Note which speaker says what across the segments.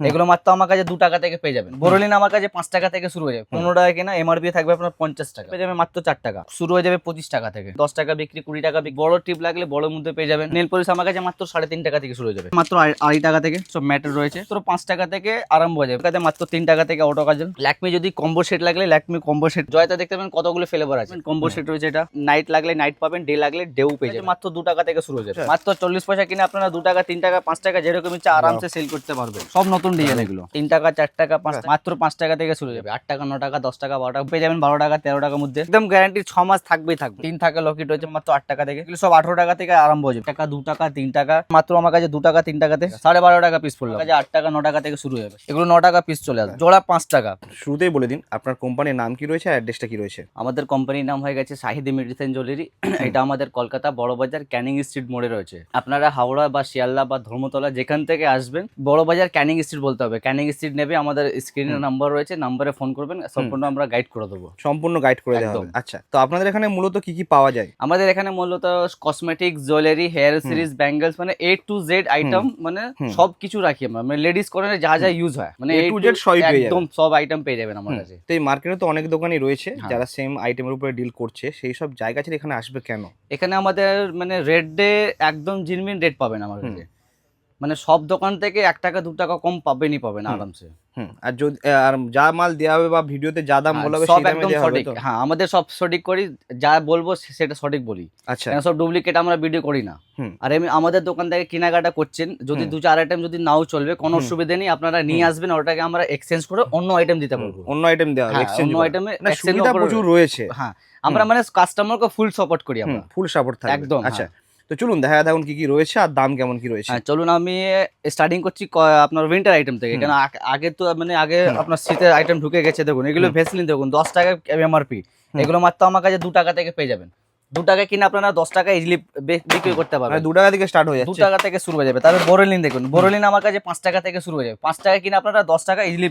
Speaker 1: এগুলো মাত্র আমার কাছে দু টাকা থেকে পেয়ে যাবেন। বোরোলিন আমার কাছে পাঁচ টাকা থেকে শুরু হয়ে যাবে। পনেরো টাকা কিনা এমআরপি থাকবে আপনার পঞ্চাশ টাকা। পেয়ে যাবে মাত্র চার টাকা। শুরু হয়ে যাবে পঁচিশ টাকা থেকে। দশ টাকা বিক্রি কুড়ি টাকা বিক্রি বড় টিপ লাগলে বড় মধ্যে পেয়ে যাবেন। নেল পলিশ আমার কাছে মাত্র সাড়ে তিন টাকা থেকে শুরু হয়ে যাবে। মাত্র আড়াই- টাকা থেকে সব ম্যাটার রয়েছে। তো পাঁচ টাকা থেকে আরম্ভ হয়ে যাবে। এটাতে মাত্র তিন টাকা থেকে অটো কাজল। ল্যাকমি যদি কম্বো সেট লাগলে ল্যাকমি কম্বো সেট। জয়তা দেখতে পাবেন কতগুলো ফ্লেভার আছে। কম্বো সেট রয়েছে এটা। নাইট লাগলে নাইট পাবেন ডে লাগলে ডেও পেয়ে যাবে মাত্র দু টাকা থেকে শুরু হয়ে যাবে। মাত্র চল্লিশ পয়সা কিনে আপনারা দু টাকা তিন টাকা পাঁচ টাকা যেরকম ইচ্ছা আরামসে সেল করতে পারবেন। সব নতুন ডিজাইন এগুলো। তিন টাকা চার টাকা পাঁচ মাত্র পাঁচ টাকা থেকে শুরু হয়ে যাবে। আট টাকা ন টাকা দশ টাকা বারো টাকা পেয়ে যাবেন বারো টাকা তেরো টাকার মধ্যে। একদম গ্যারান্টি ছ মাস থাকবেই থাকবে। তিন টাকা লকেট রয়েছে মাত্র আট টাকা থেকে। সব আঠারো টাকা থেকে আরম্ভ হয়ে যাবে। টাকা দু টাকা তিন টাকা মাত্র আমার কাছে দু টাকা তিন টাকাতে। সাড়ে বারো টাকা পিস পড়ল। কাছে আট টাকা ন টাকা থেকে শুরু হবে এগুলো ন টাকা পিস চলে আসবে। জোড়া পাঁচ টাকা।
Speaker 2: শুরুতেই বলে দিন আপনার কোম্পানির নাম কি রয়েছে অ্যাড্রেসটা কি রয়েছে?
Speaker 1: আমাদের কোম্পানির নাম হয়ে গেছে শাহিদ মেডিসিন জুয়েলারি। এটা আমাদের কলকাতা বড়বাজার ক্যানিং স্ট্রিট মোড়ে রয়েছে। আপনারা হাওড়া বা শিয়ালদা বা ধর্মতলা যেখান থেকে আসবেন বড়বাজার ক্যানিং স্ট্রিট বলতে হবে। ক্যানিং স্ট্রিট নেবে আমাদের স্ক্রিনের নাম্বার রয়েছে নাম্বারে ফোন করবেন সম্পূর্ণ আমরা গাইড করে দেবো।
Speaker 2: সম্পূর্ণ গাইড করে দেওয়া হবে। আচ্ছা তো আপনাদের এখানে মূলত কি কি পাওয়া যায়?
Speaker 1: আমাদের এখানে মূলত cosmetic jewellery hair series bangles মানে এ টু জেড আইটেম মানে। সব কিছু রাখি আমরা। মানে লেডিস কর্নারে যা যা ইউজ হয়। মানে
Speaker 2: এ
Speaker 1: টু
Speaker 2: জেড সবই পেয়ে যাবেন।
Speaker 1: একদম সব আইটেম পেয়ে যাবেন আমার কাছে।
Speaker 2: তো এই মার্কেটে তো অনেক দোকানই রয়েছে
Speaker 1: হ্যাঁ।
Speaker 2: যারা সেম আইটেমের উপরে ডিল করছে সেই সব জায়গা ছেড়ে এখানে আসবে কেন?
Speaker 1: এখানে আমাদের মানে রেড ডে একদম জিনমিন রেট পাবেন আমার কাছে। মানে সব দোকান থেকে এক টাকা দু টাকা কম পাবেনই পাবেন। আরামসে।
Speaker 2: আর যদি আর যা মাল দেওয়া হবে বা ভিডিওতে যা দাম
Speaker 1: হ্যাঁ,
Speaker 2: বলা হবে
Speaker 1: সব একদম সঠিক। হ্যাঁ আমাদের সব সঠিক করি যা বলব সেটা সঠিক বলি।
Speaker 2: আচ্ছা।
Speaker 1: সব ডুপ্লিকেট আমরা ভিডিও করি না। আর এমনি আমাদের দোকান থেকে কেনাকাটা করছেন যদি দু চার আইটেম যদি নাও চলবে কোনো। অসুবিধা নেই আপনারা নিয়ে আসবেন ওটাকে আমরা এক্সচেঞ্জ করে অন্য আইটেম দিতে পারব।
Speaker 2: অন্য আইটেম দেওয়া হবে
Speaker 1: হ্যাঁ,
Speaker 2: এক্সচেঞ্জ
Speaker 1: অন্য আইটেমে
Speaker 2: না সুবিধা প্রচুর রয়েছে।
Speaker 1: হ্যাঁ আমরা মানে কাস্টমারকে ফুল সাপোর্ট করি আমরা।
Speaker 2: ফুল সাপোর্ট থাকবে।
Speaker 1: একদম,
Speaker 2: আচ্ছা। তো চলুন দেখা যাক এখন কি কি রয়েছে আর দাম কেমন কি রয়েছে।
Speaker 1: হ্যাঁ চলুন আমি স্টার্টিং করছি আপনার উইন্টার আইটেম থেকে। কেন আগ- তো মানে আগে আপনার শীতের আইটেম ঢুকে গেছে দেখুন এগুলো। ভেসলিন দেখুন দশ টাকা এমআরপি এগুলো মাত্র আমার কাছে দু টাকা থেকে পেয়ে যাবেন। দু টাকা কিনে আপনারা দশ টাকা ইজিলি বিক্রি করতে
Speaker 2: মানে
Speaker 1: পারবেন
Speaker 2: দু টাকা থেকে স্টার্ট হয়ে
Speaker 1: যাবে
Speaker 2: দু
Speaker 1: টাকা থেকে শুরু হয়ে যাবে। তারপরে বোরোলিন দেখুন। বোরোলিন আমার কাছে পাঁচ টাকা থেকে শুরু হয়ে যাবে। পাঁচ টাকা কিনে আপনারা দশ টাকা ইজিলি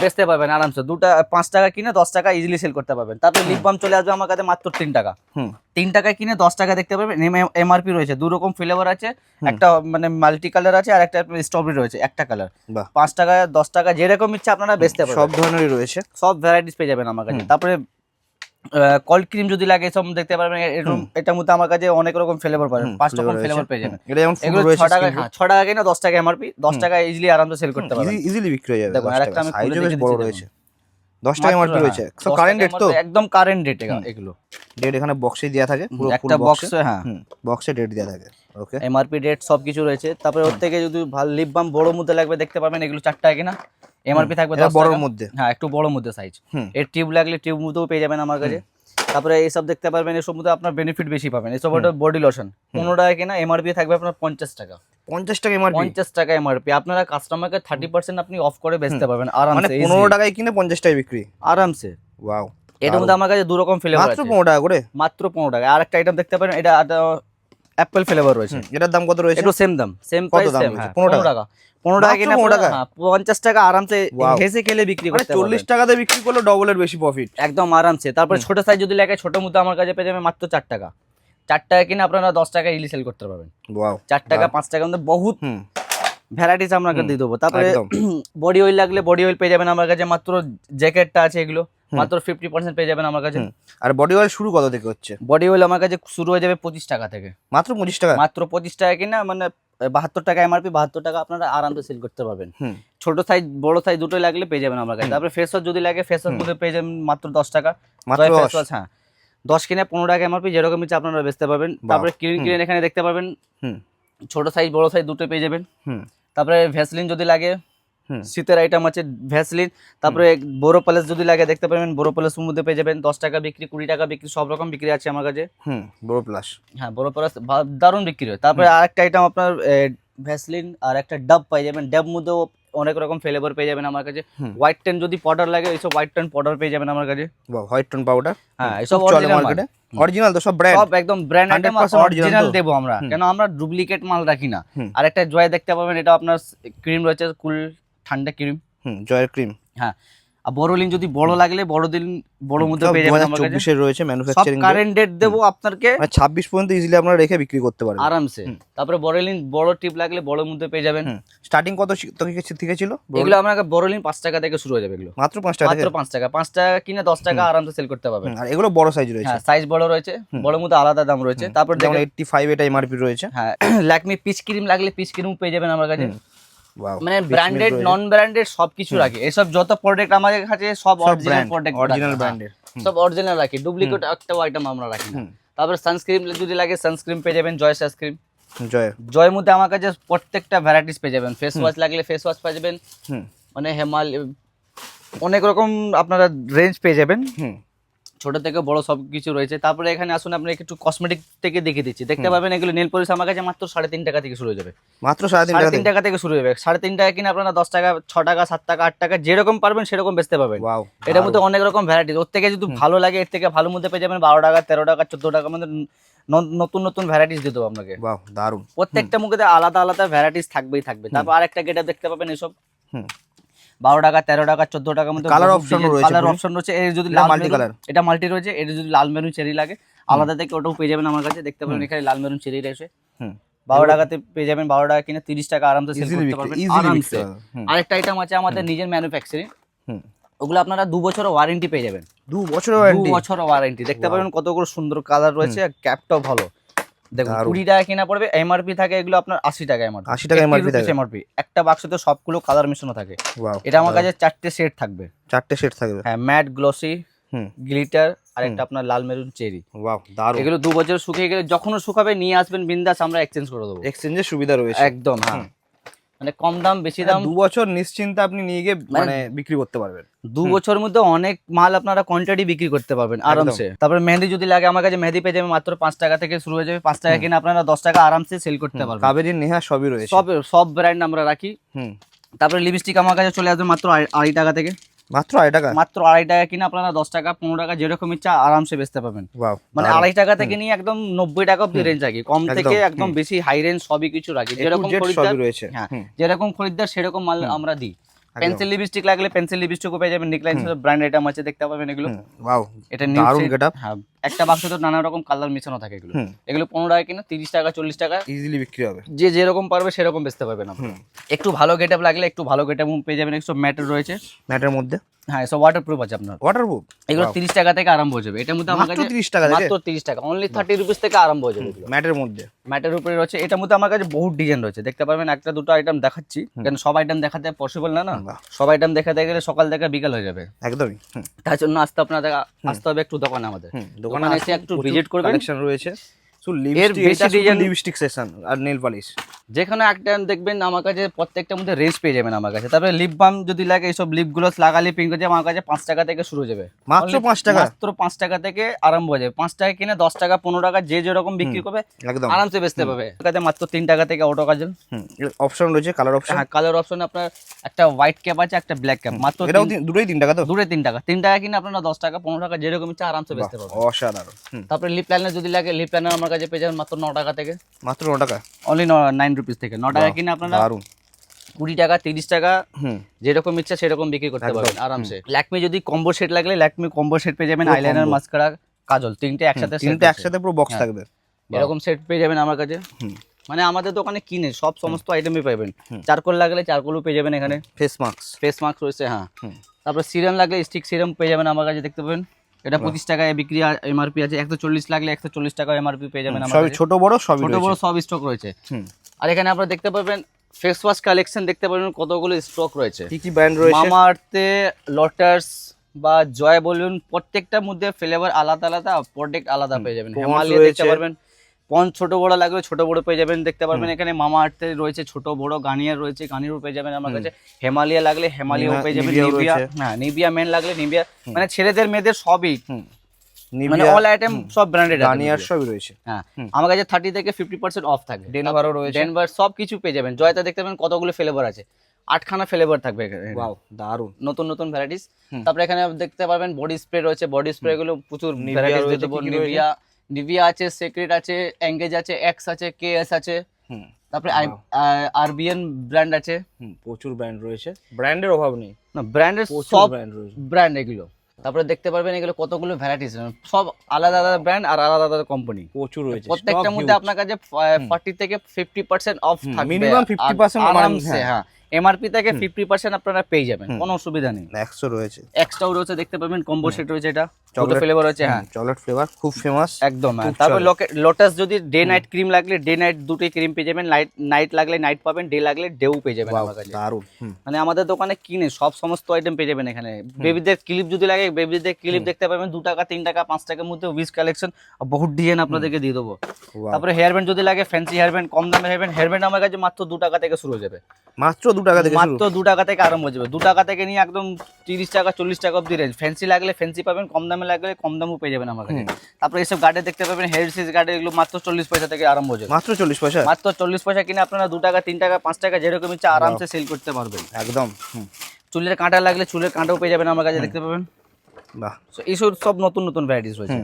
Speaker 1: বেচতে পারবেন আরামসে। দুটা পাঁচ টাকা কিনে দশ টাকা ইজিলি সেল করতে পারবেন। তারপরে লিপ বাম চলে আসবে আমার কাছে মাত্র তিন টাকা।
Speaker 2: হুম।
Speaker 1: তিন টাকায় কিনে দশ টাকা দেখতে পাবেন এমআরপি রয়েছে। দু রকম ফ্লেভার আছে। একটা মানে মাল্টি কালার আছে আর একটা স্ট্রবেরি রয়েছে একটা কালার পাঁচ টাকা দশ টাকা যেরকম ইচ্ছা আপনারা বেচতে
Speaker 2: সব ধরনেরই রয়েছে।
Speaker 1: সব ভ্যারাইটিস পেয়ে যাবেন আমার কাছে। তারপরে কল্ড ক্রিম যদি লাগে সব দেখতে পারবেন। এরকম এটার মধ্যে আমার কাছে অনেক রকম ফ্লেভার পাবেন।
Speaker 2: পাঁচটা
Speaker 1: পাঁচ রকম ফ্লেভার পেয়ে যাবেন।
Speaker 2: এটা যেমন ফুল
Speaker 1: এগুলো ছ টাকা হ্যাঁ ছ টাকা কিনা দশ টাকা এমআরপি দশ। টাকা ইজিলি আরামসে সেল করতে পারবেন।
Speaker 2: ইজিলি বিক্রি হয়ে যাবে
Speaker 1: দেখুন, আরেকটা আমি খুলে
Speaker 2: বেশ বড় রয়েছে। দশ টাকা এমআরপি রয়েছে। সব কারেন্ট রেট তো
Speaker 1: একদম কারেন্ট রেট এগুলো।
Speaker 2: ডেট এখানে বক্সে দেওয়া থাকে পুরো
Speaker 1: একটা বক্স হ্যাঁ।
Speaker 2: বক্সে ডেট দেওয়া থাকে ওকে
Speaker 1: এমআরপি রেট সব কিছু রয়েছে। তারপরে ওর থেকে যদি ভালো লিপ বাম বড় মধ্যে লাগবে দেখতে পাবেন এগুলো চার টাকা কিনা এমআরপি থাকবে
Speaker 2: বড়র
Speaker 1: টাকা।
Speaker 2: মধ্যে
Speaker 1: হ্যাঁ একটু বড় মধ্যে সাইজ এর টিউব লাগলে টিউব মধ্যেও পেয়ে যাবেন আমার কাছে। তারপরে এইসব দেখতে পারবেন এসব মধ্যে আপনার বেনিফিট বেশি পাবেন। এসব বডি লোশন পনেরো টাকা কিনা এমআরপি থাকবে আপনার পঞ্চাশ টাকা।
Speaker 2: পঞ্চাশ টাকা এমআরপি।
Speaker 1: পঞ্চাশ টাকা এমআরপি। আপনারা কাস্টমারকে থার্টি পার্সেন্ট আপনি অফ করে বেচতে পারবেন
Speaker 2: মানে
Speaker 1: আরামসে
Speaker 2: পনেরো টাকায় কিনে পঞ্চাশ টাকায় বিক্রি।
Speaker 1: আরামসে।
Speaker 2: ওয়াও।
Speaker 1: এটার মধ্যে আমার কাছে দু রকম ফ্লেভার
Speaker 2: মাত্র পনেরো টাকা করে?
Speaker 1: মাত্র পনেরো টাকা। আর একটা আইটেম দেখতে পারেন এটা অ্যাপেল ফ্লেভার রয়েছে।
Speaker 2: এটার দাম কত রয়েছে?
Speaker 1: একটু সেম দাম সেম
Speaker 2: কত দাম
Speaker 1: সেম
Speaker 2: রয়েছে? 15
Speaker 1: পনেরো টাকা। পনেরো টাকা কিনা
Speaker 2: 15 টাকা?
Speaker 1: হ্যাঁ পঞ্চাশ টাকা আরামসে. হেসে খেলে বিক্রি
Speaker 2: মানে
Speaker 1: করতে
Speaker 2: চল্লিশ টাকাতে বিক্রি করলে ডবলের বেশি প্রফিট
Speaker 1: একদম আরামসে। তারপরে ছোট সাইজ যদি লাগে ছোট মধ্যে আমার কাছে পেয়ে যাবে মাত্র চার টাকা। চার টাকা কিনে আপনারা দশ টাকা ইলি সেল করতে পারবেন। চার টাকা পাঁচ টাকার মধ্যে বহুত ভ্যারাইটিস আপনাকে দিয়ে দেবো। তারপরে বডি অয়েল লাগলে বডি অয়েল পেয়ে যাবেন আমার কাছে মাত্র জ্যাকেটটা আছে এগুলো মাত্র ফিফটি পার্সেন্ট পেয়ে যাবেন আমার কাছে।
Speaker 2: আর বডি অয়েল শুরু কত থেকে হচ্ছে?
Speaker 1: বডি অয়েল আমার কাছে শুরু হয়ে যাবে পঁচিশ টাকা থেকে।
Speaker 2: মাত্র পঁচিশ টাকা?
Speaker 1: মাত্র পঁচিশ টাকা কিনা মানে বাহাত্তর টাকা এমআরপি বাহাত্তর টাকা আপনারা আরামসে সেল করতে পারবেন। ছোট সাইজ বড় সাইজ দুটোই লাগলে পেয়ে যাবেন আমার কাছে। তারপরে ফেস ওয়াশ যদি লাগে ফেস ওয়াশ পেয়ে যাবেন মাত্র দশ টাকা।
Speaker 2: মাত্র
Speaker 1: ফেস ওয়াশ হ্যাঁ। দশ কিনে পনেরো টাকা এমআরপি যেরকম ইচ্ছে আপনারা বেচতে পারবেন। তারপরে ক্লিন। ক্লিন এখানে দেখতে পাবেন
Speaker 2: হুম।
Speaker 1: ছোট সাইজ বড় সাইজ দুটো পেয়ে যাবেন।
Speaker 2: হুম।
Speaker 1: তারপরে ভ্যাসলিন যদি লাগে শীতের আইটেম আছে ভ্যাসলিন তারপরে বোরো প্যালেস যদি লাগে দেখতে পাবেন বোরো প্যালেস মধ্যে পেয়ে যাবেন। দশ টাকা বিক্রি কুড়ি টাকা বিক্রি সব রকম বিক্রি আছে আমার কাছে।
Speaker 2: হুম বড় প্লাস
Speaker 1: হ্যাঁ বড় প্যালেস দারুণ বিক্রি হয়। তারপরে আরেকটা আইটেম আপনার ভ্যাসলিন আর একটা ডাব পেয়ে যাবেন। ডাব মধ্যেও অনেক রকম ফ্লেভার পেয়ে যাবেন আমার কাছে। হোয়াইট টেন যদি পাউডার লাগে এইসব হোয়াইট টেন পাউডার পেয়ে যাবেন আমার কাছে।
Speaker 2: হোয়াইট টেন পাউডার
Speaker 1: হ্যাঁ এইসব
Speaker 2: চলে মার্কেটে অরিজিনাল তো সব ব্র্যান্ড
Speaker 1: সব একদম ব্র্যান্ড আইটেম
Speaker 2: 100%
Speaker 1: অরিজিনাল? দেবো আমরা। কেন আমরা ডুপ্লিকেট মাল রাখি না। আর একটা জয় দেখতে পাবেন এটা আপনার ক্রিম রয়েছে কুল ঠান্ডা ক্রিম
Speaker 2: হুম জয়ের ক্রিম
Speaker 1: আর বড়লিন যদি বড় লাগলে বড় দিন বড় মধ্যে পেয়ে যাবেন আমার কাছে।
Speaker 2: রয়েছে
Speaker 1: সব
Speaker 2: ম্যানুফ্যাকচারিং
Speaker 1: কারেন্ট ডেট দেবো আপনাকে।
Speaker 2: মানে ছাব্বিশ পর্যন্ত ইজিলি আপনারা রেখে বিক্রি করতে পারবেন।
Speaker 1: আরামসে। তারপরে বড়লিন বড় টিপ লাগলে বড় মধ্যে পেয়ে যাবেন।
Speaker 2: স্টার্টিং কত থেকে ছিল?
Speaker 1: এগুলো আপনাকে বড়লিন পাঁচ টাকা থেকে শুরু হয়ে যাবে এগুলো।
Speaker 2: মাত্র পাঁচ টাকা থেকে?
Speaker 1: মাত্র পাঁচ টাকা। পাঁচ টাকা কিনে দশ টাকা আরামসে সেল করতে পারবেন।
Speaker 2: আর এগুলো বড় সাইজ রয়েছে।
Speaker 1: হ্যাঁ সাইজ বড় রয়েছে। বড় মধ্যে আলাদা দাম রয়েছে। তারপর দেখেন
Speaker 2: এইটটি ফাইভ এটা এমআরপি রয়েছে।
Speaker 1: হ্যাঁ ল্যাকমি পিচ ক্রিম লাগলে পিচ ক্রিম পেয়ে যাবেন আমার কাছে। মানে ব্র্যান্ডেড নন ব্র্যান্ডেড সব কিছু রাখি। এসব যত প্রোডাক্ট আমাদের কাছে সব অরিজিনাল প্রোডাক্ট
Speaker 2: অরিজিনাল ব্র্যান্ডের
Speaker 1: সব অরিজিনাল রাখি। ডুপ্লিকেট একটাও আইটেম আমরা রাখি না। তারপরে সানস্ক্রিন যদি লাগে সানস্ক্রিন পেয়ে যাবেন জয় সানস্ক্রিন
Speaker 2: জয়
Speaker 1: জয়ের মধ্যে আমার কাছে প্রত্যেকটা ভ্যারাইটিস পেয়ে যাবেন। ফেস ওয়াশ লাগলে ফেস ওয়াশ পেয়ে যাবেন। মানে হেমাল অনেক রকম আপনারা রেঞ্জ পেয়ে যাবেন। ছোট থেকে বড় সব কিছু রয়েছে। তারপরে এখানে আসুন আপনি একটু কসমেটিক থেকে দেখিয়ে দিচ্ছি। দেখতে পাবেন এগুলো নেল পলিশ আমার কাছে মাত্র সাড়ে তিন টাকা থেকে শুরু হয়ে যাবে।
Speaker 2: মাত্র সাড়ে তিন টাকা
Speaker 1: থেকে? শুরু হবে সাড়ে তিন টাকা কিনে আপনারা দশ টাকা ছ টাকা সাত টাকা আট টাকা যেরকম পারবেন সেরকম বেচতে
Speaker 2: পাবেন।
Speaker 1: এটার মধ্যে অনেক রকম ভ্যারাইটি ওর থেকে যদি ভালো লাগে এর থেকে ভালো মধ্যে পেয়ে যাবেন বারো টাকা তেরো টাকা চোদ্দ টাকা মধ্যে নতুন নতুন ভ্যারাইটিস দেবো আপনাকে।
Speaker 2: দারুণ
Speaker 1: প্রত্যেকটা মুখে আলাদা আলাদা ভ্যারাইটিস থাকবেই থাকবে। তারপর আরেকটা গেটা দেখতে পাবেন এসব।
Speaker 2: হুম।
Speaker 1: বারো টাকা তেরো টাকা চোদ্দ টাকার মধ্যে
Speaker 2: option ও রয়েছে
Speaker 1: কালার অপশন রয়েছে। এর যদি
Speaker 2: এটা
Speaker 1: লাল মেরুন-
Speaker 2: colour।
Speaker 1: এটা মাল্টি রয়েছে এর যদি লাল মেরুন চেরি লাগে আলাদা থেকে ওটাও পেয়ে যাবেন আমার কাছে দেখতে পাবেন এখানে লাল মেরুন চেরি রয়েছে।
Speaker 2: হুম।
Speaker 1: বারো টাকাতে পেয়ে যাবেন বারো টাকা কিনে তিরিশ টাকা আরামসে সেল করতে পারবেন আরামসে। আরেকটা আইটেম আছে আমাদের নিজের ম্যানুফ্যাকচারিং
Speaker 2: হুম।
Speaker 1: ওগুলো আপনারা দু বছর ওয়ারেন্টি পেয়ে যাবেন।
Speaker 2: দু বছরের
Speaker 1: দু বছর ওয়ারেন্টি দেখতে পাবেন কতগুলো সুন্দর কালার রয়েছে ক্যাপটাও ভালো। দেখুন। কুড়ি টাকা কিনা পড়বে এমআরপি থাকে এগুলো আপনার আশি টাকা এমআরপি
Speaker 2: 80 টাকা এমআরপি থাকে।
Speaker 1: এমআরপি একটা বাক্সতে সবগুলো কালার মিশানো থাকে।
Speaker 2: ওয়াও
Speaker 1: এটা আমার কাছে চারটে সেট থাকবে।
Speaker 2: চারটে সেট থাকবে।
Speaker 1: হ্যাঁ ম্যাট গ্লসি
Speaker 2: হুম।
Speaker 1: গ্লিটার আর একটা আপনার লাল মেরুন চেরি
Speaker 2: ওয়াও দারুণ।
Speaker 1: এগুলো দু বছর শুকিয়ে গেলে যখন শুকাবে নিয়ে আসবেন বিন্দাস আমরা এক্সচেঞ্জ করে দেবো।
Speaker 2: এক্সচেঞ্জের সুবিধা রয়েছে।
Speaker 1: একদম হ্যাঁ। মানে কম দাম বেশি দাম।
Speaker 2: দু বছর নিশ্চিন্তে আপনি নিয়ে গিয়ে মানে বিক্রি করতে পারবেন।
Speaker 1: দু বছর মধ্যে অনেক মাল আপনারা কোয়ান্টিটি বিক্রি করতে পারবেন আরামসে। তারপরে মেহেদি যদি লাগে আমার কাছে মেহেদি পেয়ে যাবে মাত্র পাঁচ টাকা থেকে শুরু হয়ে যাবে। পাঁচ টাকা কিনে আপনারা দশ টাকা আরামসে সেল করতে পারবেন।
Speaker 2: কাবেরি নেহা সবই রয়েছে।
Speaker 1: সব সব ব্র্যান্ড আমরা রাখি।
Speaker 2: হুম।
Speaker 1: তারপরে লিপস্টিক আমার কাছে চলে আসবে মাত্র আড়াই- আড়াই টাকা থেকে।
Speaker 2: মাত্র আড়াই টাকা?
Speaker 1: মাত্র আড়াই টাকা কিনে আপনারা দশ টাকা পনেরো টাকা যেরকম ইচ্ছা আরামসে বেচতে
Speaker 2: পাবেন
Speaker 1: মানে আড়াই টাকা থেকে নিয়ে একদম নব্বই টাকা অব্দি রেঞ্জ রাখি। কম থেকে একদম বেশি হাই রেঞ্জ সবই কিছু রাখি। যেরকম খরিদ্দার
Speaker 2: রয়েছে।
Speaker 1: হ্যাঁ যেরকম খরিদ্দার সেরকম মাল আমরা দিই। পেন্সিল লিপস্টিক লাগলে পেন্সিল লিপস্টিকও পেয়ে যাবেন। নিকলাইন ব্র্যান্ড আইটেম আছে দেখতে পাবেন এগুলো।
Speaker 2: ওয়াও
Speaker 1: এটা নিউ
Speaker 2: গেটআপ
Speaker 1: হ্যাঁ। একটা বাক্সে তো নানা রকম কালার মিশানো থাকে এগুলো। এগুলো পনেরো টাকা কিনা তিরিশ টাকা চল্লিশ টাকা।
Speaker 2: ইজিলি বিক্রি হবে।
Speaker 1: যে যেরকম পারবে সেরকম বেচতে পারবেন আপনি।
Speaker 2: হুম।
Speaker 1: একটু ভালো গেটআপ লাগলে একটু ভালো গেটআপ পেয়ে যাবেন। একটু ম্যাটার রয়েছে।
Speaker 2: ম্যাটের মধ্যে?
Speaker 1: হ্যাঁ সব ওয়াটার প্রুফ আছে আপনার।
Speaker 2: ওয়াটারপ্রুফ
Speaker 1: এগুলো তিরিশ টাকা থেকে আরম্ভ হয়ে যাবে। এটার মধ্যে আমার কাছে
Speaker 2: 30 টাকা?
Speaker 1: মাত্র তিরিশ টাকা। অনলি থার্টি রুপিস থেকে আরম্ভ হয়ে যাবে
Speaker 2: ম্যাটের মধ্যে।
Speaker 1: ম্যাটের উপরে রয়েছে। এটার মধ্যে আমার কাছে বহুত ডিজাইন রয়েছে। দেখতে পারবেন একটা দুটো আইটেম দেখাচ্ছি। কারণ সব আইটেম দেখাতে পসিবল না না? সব আইটেম দেখাতে গেলে সকাল থেকে বিকাল হয়ে যাবে।
Speaker 2: একদমই।
Speaker 1: তার জন্য আসতে আপনাদের আসতে হবে একটু দোকানে আমাদের। দোকানে এসে একটু ভিজিট করবেন?
Speaker 2: কালেকশন রয়েছে।
Speaker 1: এর বেশি design-
Speaker 2: লিপস্টিক সেকশন আর নেল পালিশ
Speaker 1: যেখানে একটা দেখবেন আমার কাছে প্রত্যেকটার মধ্যে রেঞ্জ পেয়ে যাবেন আমার কাছে। তারপরে লিপ বাম যদি লাগে এইসব লিপগুলো লাগালে পিঙ্ক হচ্ছে আমার কাছে পাঁচ টাকা থেকে শুরু যাবে।
Speaker 2: মাত্র 5 টাকা?
Speaker 1: মাত্র পাঁচ টাকা থেকে আরম্ভ হয়ে যাবে। পাঁচ টাকা কিনে দশ টাকা পনেরো টাকা যে যেরকম বিক্রি করবে আরামসে বেচতে পাবে কাছে মাত্র তিন টাকা থেকে অটো কাজল
Speaker 2: অপশন রয়েছে কালার অপশন
Speaker 1: হ্যাঁ কালার অপশন আপনার একটা হোয়াইট ক্যাপ আছে একটা ব্ল্যাক ক্যাপ মাত্র
Speaker 2: এটাও দুটোই তিন টাকা তো?
Speaker 1: দূরে তিন টাকা। তিন টাকা কিনে আপনারা দশ টাকা পনেরো টাকা যেরকম ইচ্ছা আরামসে বেচতে পারবেন।
Speaker 2: অসাধারণ।
Speaker 1: তারপরে লিপ লাইনার যদি লাগে লিপ লাইনার আমার কাছে পেয়ে যাবেন মাত্র ন টাকা থেকে।
Speaker 2: মাত্র ন টাকা
Speaker 1: অনলি নাইন রুপিস থেকে। ন টাকা কিনে আপনারা
Speaker 2: দারুণ
Speaker 1: কুড়ি টাকা তিরিশ টাকা
Speaker 2: হুম।
Speaker 1: যেরকম ইচ্ছা সেরকম বিক্রি করতে পারবেন আরামসে। ল্যাকমি যদি কম্বো সেট লাগলে ল্যাকমি কম্বো সেট পেয়ে যাবেন আইলাইনার মাস্কারা কাজল। তিনটে একসাথে
Speaker 2: তিনটে একসাথে পুরো বক্স
Speaker 1: হ্যাঁ।
Speaker 2: থাকবে।
Speaker 1: এরকম সেট পেয়ে যাবেন আমার কাছে। মানে আমাদের দোকানে কিনে সব সমস্ত আইটেমই পাবেন চারকোল লাগলে চারকোলও পেয়ে যাবেন এখানে।
Speaker 2: ফেস মাস্ক
Speaker 1: ফেস মাস্ক রয়েছে হ্যাঁ। তারপর সিরাম লাগলে স্টিক সিরাম পেয়ে যাবেন আমার কাছে দেখতে পাবেন। এটা পঁচিশ টাকায় বিক্রি এমআরপি আছে একশো চল্লিশ লাগলে একশো চল্লিশ টাকা এমআরপি পেয়ে যাবেন
Speaker 2: সবই ছোট বড় সব
Speaker 1: ছোট বড় সব স্টক রয়েছে। আর এখানে আপনারা দেখতে পাবেন ফেস ওয়াশ কালেকশন দেখতে পাবেন কতগুলো স্টক রয়েছে।
Speaker 2: কি কি ব্র্যান্ড রয়েছে?
Speaker 1: মামার্থে লটার্স বা জয় বলুন প্রত্যেকটার মধ্যে ফ্লেভার আলাদা আলাদা প্রোডাক্ট আলাদা পেয়ে যাবেন। হিমালয় দেখতে পারবেন। পঞ্চ ছোট বড় লাগবে ছোট বড় পেয়ে যাবেন দেখতে পারবেন এখানে মামা আর্থে রয়েছে ছোট বড় গার্নিয়ার রয়েছে গার্নিয়ারও পেয়ে যাবেন আমার কাছে। হেমালিয়া লাগলে হেমালিয়াও পেয়ে যাবেন নিভিয়া। হ্যাঁ নিভিয়া মেন লাগলে নিভিয়া। মানে ছেলেদের মেয়েদের সবই। মানে অল আইটেম সব ব্র্যান্ডেড
Speaker 2: গার্নিয়ার সবই রয়েছে।
Speaker 1: হ্যাঁ আমার কাছে থার্টি থেকে ফিফটি পার্সেন্ট অফ থাকে।
Speaker 2: ডেনভারও রয়েছে।
Speaker 1: ডেনভার সব কিছু পেয়ে যাবেন। জয়তা দেখতে পাবেন কতগুলো ফ্লেভার আছে। আটখানা ফ্লেভার থাকবে এখানে।
Speaker 2: ওয়াও দারুণ
Speaker 1: নতুন নতুন ভ্যারাইটিস তারপরে এখানে দেখতে পারবেন বডি স্প্রে রয়েছে। বডি স্প্রে গুলো প্রচুর ভ্যারাইটিস? নিভিয়া নিভিয়া আছে সিক্রেট আছে এঙ্গেজ আছে এক্স আছে কে এস আছে। তারপরে আরবিএন ব্র্যান্ড আছে।
Speaker 2: প্রচুর ব্র্যান্ড রয়েছে। ব্র্যান্ডের অভাব নেই।
Speaker 1: না ব্র্যান্ডের সব
Speaker 2: ব্র্যান্ড রয়েছে।
Speaker 1: ব্র্যান্ড এগুলো। তারপরে দেখতে পারবেন এগুলো কতগুলো ভ্যারাইটিস সব আলাদা আলাদা ব্র্যান্ড আর আলাদা আলাদা কোম্পানি
Speaker 2: প্রচুর রয়েছে।
Speaker 1: প্রত্যেকটার মধ্যে আপনার কাছে ফর্টি থেকে ফিফটি পার্সেন্ট অফ
Speaker 2: 50%
Speaker 1: আর-
Speaker 2: আমার-
Speaker 1: আরামসে
Speaker 2: হ্যাঁ।
Speaker 1: হ্যাঁ। এমআরপি থেকে ফিফটি পার্সেন্ট আপনারা পেয়ে যাবেন। কোনো অসুবিধা নেই।
Speaker 2: একশো রয়েছে।
Speaker 1: এক্সট্রাও রয়েছে দেখতে পাবেন কম্বো সেট রয়েছে এটা। চকলেট ফ্লেভার রয়েছে হ্যাঁ।
Speaker 2: চকলেট ফ্লেভার খুব ফেমাস
Speaker 1: একদম হ্যাঁ। তারপর লোটাস যদি ডে নাইট ক্রিম লাগলে ডে নাইট দুটোই ক্রিম পেয়ে যাবেন নাইট নাইট লাগলে নাইট পাবেন ডে লাগলে ডেও পেয়ে যাবেন আমার কাছে।
Speaker 2: দারুণ
Speaker 1: মানে আমাদের দোকানে কিনে সব সমস্ত আইটেম পেয়ে যাবেন এখানে। বেবিদের ক্লিপ যদি লাগে বেবিদের ক্লিপ দেখতে পাবেন দু টাকা তিন টাকা পাঁচ টাকার মধ্যে উইস কালেকশন বহুত ডিজাইন আপনাদেরকে দিয়ে দেবো। তারপরে হেয়ার ব্যান্ড যদি লাগে ফ্যান্সি হেয়ার ব্যান্ড কম দামের হেয়ার ব্যান্ড হেয়ার ব্যান্ড আমার কাছে মাত্র দু টাকা থেকে শুরু হয়ে যাবে।
Speaker 2: মাত্র দু টাকা থেকে
Speaker 1: মাত্র দু টাকা থেকে আরম্ভ হয়ে যাবে। দু টাকা থেকে নিয়ে একদম তিরিশ টাকা চল্লিশ টাকা অব্দি রেঞ্জ ফ্যান্সি লাগলে ফ্যান্সি পাবেন কম দামে লাগলে কম দামও পেয়ে যাবেন আমার কাছে। তারপরে এইসব গাড়ি দেখতে পাবেন হেরিটেজ গাড়ি এগুলো মাত্র চল্লিশ পয়সা থেকে আরম্ভ হয়ে
Speaker 2: মাত্র চল্লিশ পয়সা?
Speaker 1: মাত্র চল্লিশ পয়সা কিনে আপনারা দু টাকা তিন টাকা পাঁচ টাকা যেরকম ইচ্ছা আরামসে সেল করতে পারবেন।
Speaker 2: একদম
Speaker 1: চুলের কাঁটা লাগলে চুলের কাঁটাও পেয়ে যাবেন আমার কাছে দেখতে পাবেন।
Speaker 2: বাহ।
Speaker 1: এইসব সব নতুন নতুন ভ্যারাইটিস রয়েছে।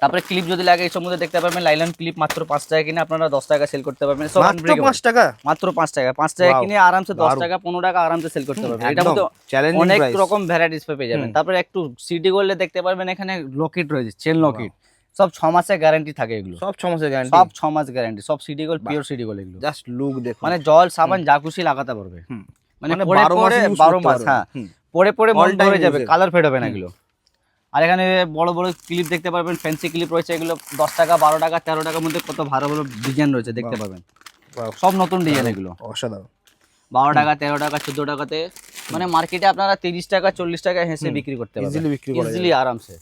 Speaker 1: তারপরে ক্লিপ যদি লাগে এইসব মধ্যে দেখতে পাবেন লাইলন ক্লিপ মাত্র পাঁচ টাকা কিনে আপনারা দশ টাকা সেল করতে পারবেন।
Speaker 2: মাত্র পাঁচ টাকা?
Speaker 1: মাত্র পাঁচ টাকা। পাঁচ টাকা কিনে আরামসে দশ টাকা পনেরো টাকা আরামসে সেল করতে পারবেন। এটা অনেক রকম ভ্যারাইটিস পেয়ে যাবেন। তারপরে একটু সিটি গোল্ডে দেখতে পারবেন এখানে লকেট রয়েছে চেন লকেট সব ছ মাসের গ্যারান্টি থাকে এগুলো।
Speaker 2: সব সমস্যা গ্যারান্টি
Speaker 1: সব ছ মাস গ্যারান্টি সব city gold pure city gold এগুলো।
Speaker 2: জাস্ট লুক দেখুন।
Speaker 1: মানে জল সাবান যা খুশি লাগাতে পারবে। মানে
Speaker 2: মানে 12 মাস
Speaker 1: বারো মাস হ্যাঁ। পরে পরে মন
Speaker 2: time
Speaker 1: যাবে কালার ফেড হবে না এগুলো। আর এখানে বড় বড় ক্লিপ দেখতে পারবেন ফ্যান্সি ক্লিপ রয়েছে এগুলো দশ টাকা বারো টাকা তেরো টাকার মধ্যে কত ভালো ভালো ডিজাইন রয়েছে দেখতে পাবেন। সব নতুন ডিজাইন এগুলো।
Speaker 2: অসাধারণ।
Speaker 1: বারো টাকা তেরো টাকা চোদ্দ টাকাতে মানে মার্কেটে আপনারা তিরিশ টাকা চল্লিশ টাকা হেসে বিক্রি করতে পারবেন।
Speaker 2: ইজিলি বিক্রি
Speaker 1: ইজিলি আরামসে।